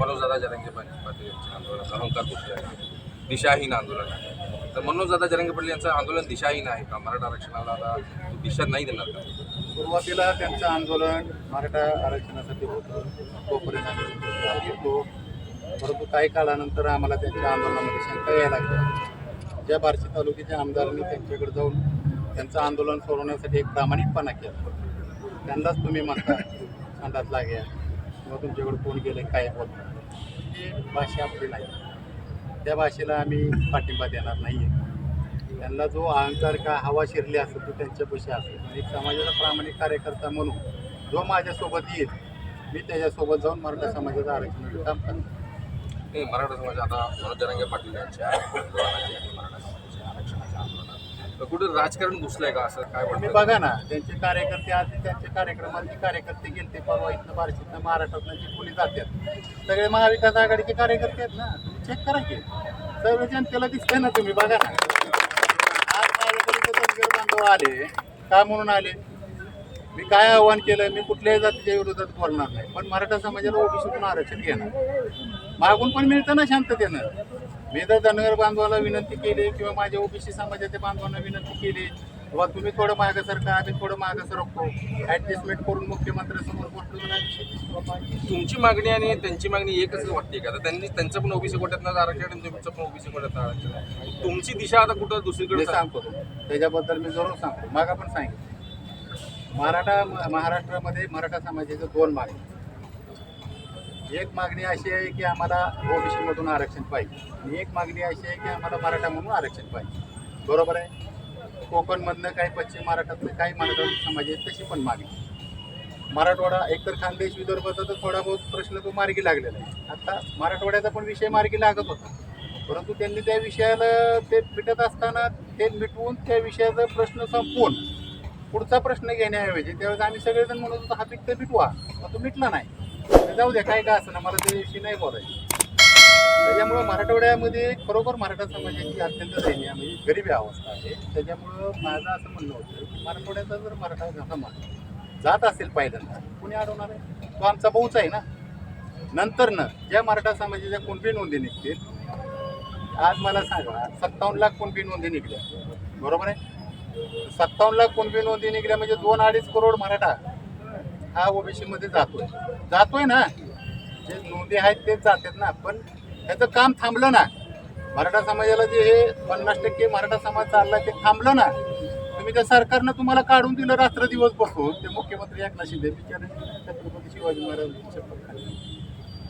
मनोजदादा जरंगे पाटील आंदोलन अहंकार गोष्टी आहे दिशाहीन आंदोलन आहे. तर मनोजदादा जरंगे पाटील यांचं आंदोलन दिशाहीन आहे का? मराठा आरक्षणाला आता दिशा नाही देणार का? सुरुवातीला त्यांचं आंदोलन मराठा आरक्षणासाठी होतं. तोपर्यंत घेतलो परंतु काही काळानंतर आम्हाला त्यांच्या आंदोलनामध्ये शंका यायला लागल्या ज्या बार्शी तालुक्याच्या आमदारांनी त्यांच्याकडे जाऊन त्यांचं आंदोलन सोडवण्यासाठी एक प्रामाणिकपणा केला. त्यांनाच तुम्ही म्हणता अंदाज लागेल. किंवा तुमच्याकडे कोण गेलं काय होत ही म्हणजे भाषा आपली नाही. त्या भाषेला आम्ही पाठिंबा देणार नाही आहे त्यांना जो अहंकार का हवा शिरली असेल तो त्यांच्यापाशी असेल. आणि समाजाचा प्रामाणिक कार्यकर्ता म्हणून जो माझ्यासोबत येईल मी त्याच्यासोबत जाऊन मराठा समाजाचं आरक्षण काम करणार. मराठा समाज आता मनोज पाटील यांच्या आंदोलनाचे आणि मराठा समाजाच्या आरक्षणाच्या आंदोलनात तर कुठे राजकारण घुसलंय का असं काय तुम्ही वाटतं बघा ना त्यांचे कार्यकर्ते आज त्यांच्या कार्यक्रमात जे कार्यकर्ते गेले ते परवा इथनं बार्शीतनं महाराष्ट्रातनं जे कोणी जातात सगळे महाविकास आघाडीचे कार्यकर्ते आहेत ना तुम्ही चेक करा की. सर्व जनतेला दिसतंय ना तुम्ही बघा ना. आज माझ्याकडे ते धनगर बांधव आले का म्हणून आले? मी काय आव्हान केलं मी कुठल्याही जातीच्या विरोधात बोलणार नाही. पण मराठा समाजाला ओबीसीतून आरक्षण घेणार. मागून पण मिळतं ना शांततेनं. मी जर धनगर बांधवाला विनंती केली किंवा माझ्या ओबीसी समाजाच्या बांधवांना विनंती केली किंवा तुम्ही थोडं मागं सरका आम्ही थोडं मागं सरकतो ऍडजस्टमेंट करून मुख्यमंत्र्यांसमोर बाबा. तुमची मागणी आणि त्यांची मागणी एकच वाटते का तर त्यांनी त्यांचं पण ओबीसी कोट्यातनं आरक्षण आणि तुमचं पण ओबीसी कोट्यातनं आरक्षण. तुमची दिशा आता कुठं दुसरीकडे? सांगतो त्याच्याबद्दल मी जरूर सांगतो मागा पण सांगितलं मराठा महाराष्ट्रामध्ये मराठा समाजाच्या दोन मागणी एक मागणी अशी आहे की आम्हाला ओबीसीमधून आरक्षण पाहिजे. आणि एक मागणी अशी आहे की आम्हाला मराठा म्हणून आरक्षण पाहिजे. बरोबर आहे? कोकणमधनं काही पश्चिम महाराष्ट्रातलं काही मराठा समाज आहेत तशी पण मागणी. मराठवाडा एकतर खानदेश विदर्भाचा तर थोडा बहुत प्रश्न तो मार्गी लागलेला आहे. आता मराठवाड्याचा पण विषय मार्गी लागत होता. परंतु त्यांनी त्या विषयाला ते मिटत असताना ते मिटवून त्या विषयाचा प्रश्न संपवून पुढचा प्रश्न घेण्याऐवजी त्यावेळेस आम्ही सगळेजण म्हणत होतो हा पिक्चर मिटवा. मग तो मिटला नाही. जाऊ द्या काय काय असं ना मला त्याविषयी नाही बोलायचं. त्याच्यामुळं मराठवाड्यामध्ये खरोखर मराठा समाजाची अत्यंत दयनीय म्हणजे गरीबी अवस्था आहे. त्याच्यामुळं माझं असं म्हणणं होतं की मराठवाड्याचा जर मराठा समाज जात असेल पहिल्यांदा कुणी अडवणार आहे? तो आमचा भाऊच आहे ना. नंतर न ज्या मराठा समाजाच्या कुणबी नोंदी निघतील आज मला सांगा सत्तावन्न लाख कुणबी नोंदी निघल्या. बरोबर आहे? सत्तावन्न लाख कुणबी नोंदी निघल्या म्हणजे दोन अडीच करोड मराठा हा ओबीसी मध्ये जातोय. जातोय ना. जे नोंदी आहेत तेच जातात ना. पण त्याचं काम थांबलं ना. मराठा समाजाला जे हे पन्नास टक्के मराठा समाज चालला ते थांबलं ना. तुम्ही त्या सरकारनं तुम्हाला काढून दिलं रात्र दिवस बसून. ते मुख्यमंत्री एकनाथ शिंदे बिचारे छत्रपती शिवाजी महाराज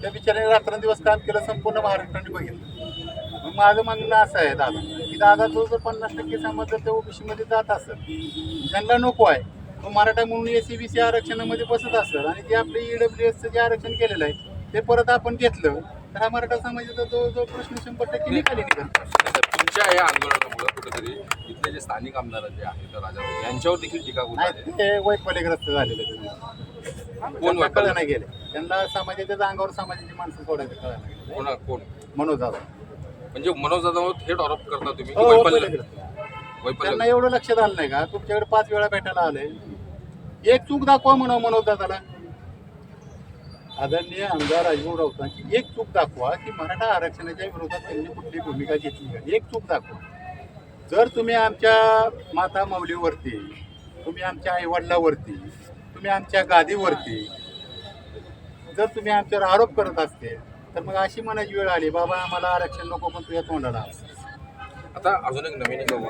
त्या बिचाऱ्याने रात्रंदिवस काम केलं संपूर्ण महाराष्ट्राने बघितलं. मग माझं म्हणणं असं आहे दादा की दादा तो जर पन्नास टक्के समाज जर त्या ओबीसीमध्ये जात असेल त्यांना नको आहे. मराठा म्हणून एस बी सी आरक्षणामध्ये बसत असेल आणि जे आपले ईडब्ल्यू एसचं जे आरक्षण केलेलं आहे ते परत आपण घेतलं तर हा मराठा समाजाचा जो जो प्रश्न शंभर टक्के निकाली निघेल. तुमच्या या आंदोलनामुळे कुठेतरी इथले जे स्थानिक आमदार जे आहेत राजा यांच्यावर देखील टीका होत ते वैफल्यग्रस्त झालेले कोण? कळलं नाही गेले. त्यांना समाजाच्या अंगावर समाजाची माणसं सोडायचं कळलं गेलं. कोण कोण? मनोज दादा म्हणजे मनोज जाधव थेट आरोप करता तुम्ही हो, वैफल्य वैफल्यग्रस्त. वैफल्य त्यांना एवढं लक्षात आलं नाही का? तुमच्याकडे पाच वेळा भेटायला आले एक चूक दाखवा म्हणा मनोज दादाला. आदरणीय आमदार राजभाऊ राऊतांची एक चूक दाखवा की मराठा आरक्षणाच्या विरोधात त्यांनी कुठली भूमिका घेतली का एक चूक दाखवा. जर तुम्ही आमच्या माता माऊलीवरती तुम्ही आमच्या आईवडिलावरती तुम्ही आमच्या गादीवरती जर तुम्ही आमच्यावर आरोप करत असते तर मग अशी म्हणायची वेळ आली बाबा आम्हाला आरक्षण नको पण तुझ्या तोंडाला. आता अजून एक नवीन एक अं,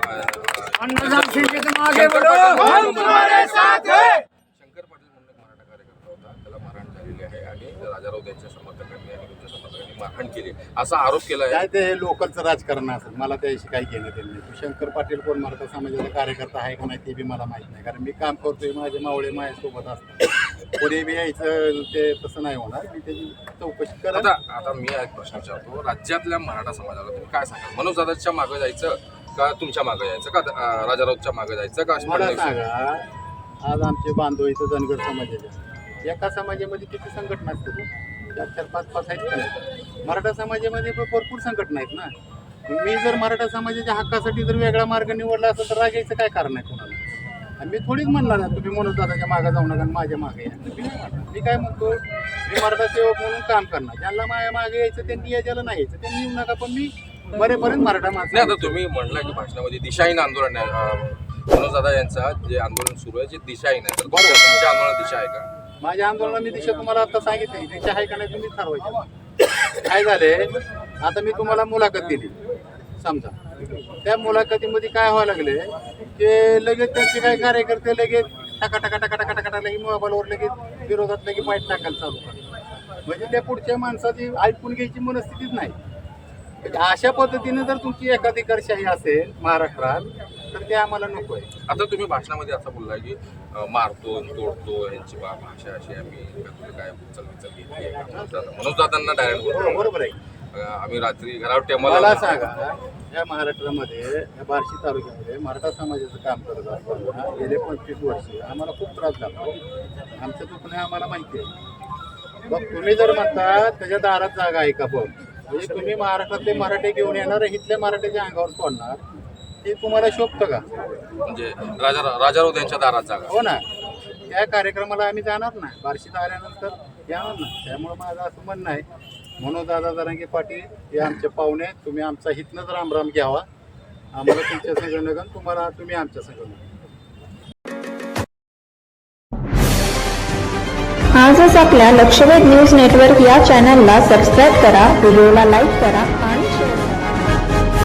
आगे बढ़ो हम तुम्हारे साथ हैं. शंकर पाटील म्हणून मराठा कार्यकर्ता होता. त्याला मारहाण झालेली आहे आणि राजा राऊत यांच्या समर्थकांनी आणि तुमच्या समर्थकांनी मारहाण केली. असा आरोप केला आहे. काय ते हे लोकलचं राजकारण असेल? मला त्याशी काही घेणं देणं नाही. तू शंकर पाटील कोण? मराठा समाजाचा कार्यकर्ता आहे का नाही ते बी मला माहीत नाही. कारण मी काम करतोय माझे मावळे माझ्यासोबत असतात. कोणी बी यायचं ते तसं नाही होणार. मी त्याची चौकशी करा आता आता मी एक प्रश्न विचारतो. राज्यातल्या मराठा समाजाला तुम्ही काय सांगाल? मनोज दादाच्या मागं जायचं का तुमच्या मागं जायचं का? अं, राजा राऊतच्या मागं जायचं का? मला फडणवीस? सांगा आज आमचे बांधव इथं धनगर समाजाचे एका समाजामध्ये किती संघटना असतात? चार चार पाच पाच आहेत का? मराठा समाजामध्ये पण भरपूर संघटना आहेत ना. मी जर मराठा समाजाच्या हक्कासाठी जर वेगळा मार्ग निवडला असेल तर रागायचं काय कारण आहे कोणाला? आणि मी थोडीच म्हणणार ना तुम्ही म्हणत दादाच्या मागे जाऊ नका माझ्या मागे या. मी नाही म्हणणार. मी काय म्हणतो मी मराठा सेवक म्हणून काम करणार. ज्यांना माझ्या मागे यायचं त्यांनी या ज्याला नाही यायचं त्यांनी येऊ नका पण मी बरेपर्यंत मराठा नाही आता माणसं तुम्ही म्हणला की भाषणामध्ये दिशाहीन आंदोलन मनोज दादा यांचा जे आंदोलन सुरू आहे जे दिशाहीन आहे. तर तुमच्या तुमच्या आंदोलनात दिशा आहे का? माझ्या आंदोलनात मी दिशा तुम्हाला आता सांगितली दिशा आहे का नाही तुम्ही ठरवायचं. काय झाले आता मी तुम्हाला मुलाखत दिली. समजा. त्या मुलाखतीमध्ये काय व्हायला लागले की लगेच त्यांचे काय कार्यकर्ते लगेच टाका टाका टाका टाका टाका लगेच मोबाईलवर लगेच विरोधात लगेच पाईट टाकायला चालू करतात. म्हणजे त्या पुढच्या माणसाची ऐकून घ्यायची मनस्थितीच नाही. म्हणजे अशा पद्धतीने जर तुमची एकाधिकारशाही असेल महाराष्ट्रात तर ते आम्हाला नको आहे. आता तुम्ही भाषणामध्ये असं बोलला की मारतो तोडतो यांची बा भाषा अशी आम्ही काय चल चल घेतली मनोज दादांना डायरेक्ट बरोबर आहे. आम्ही रात्री घरावर मला टेमला सांगा या महाराष्ट्रामध्ये या बार्शी तालुक्यामध्ये मराठा समाजाचं काम करत असताना गेले पंचवीस वर्ष आम्हाला खूप त्रास झाला. आमच्या दुखणे आम्हाला माहिती आहे. बघ तुम्ही जर म्हणता त्याच्या दारात जागा आहे का बघ? म्हणजे तुम्ही महाराष्ट्रातले मराठे घेऊन येणार इथल्या मराठ्याच्या अंगावर सोडणार ते तुम्हाला शोभतं का? म्हणजे राजा राजाराव यांच्या दारात जागा. हो ना. त्या कार्यक्रमाला आम्ही जाणार ना बार्शीत आल्यानंतर येणार ना त्यामुळे माझं असं म्हणणं आहे म्हणून दादा जरांगे पाटील हे आमचे पाहुणे तुम्ही आमचा हितनंच रामराम घ्यावा. आम्हाला तुमच्या संग तुम्हाला तुम्ही आमच्या संग आजच आपल्या लक्षवेध न्यूज नेटवर्क या चॅनलला सबस्क्राईब करा व्हिडिओला लाईक करा.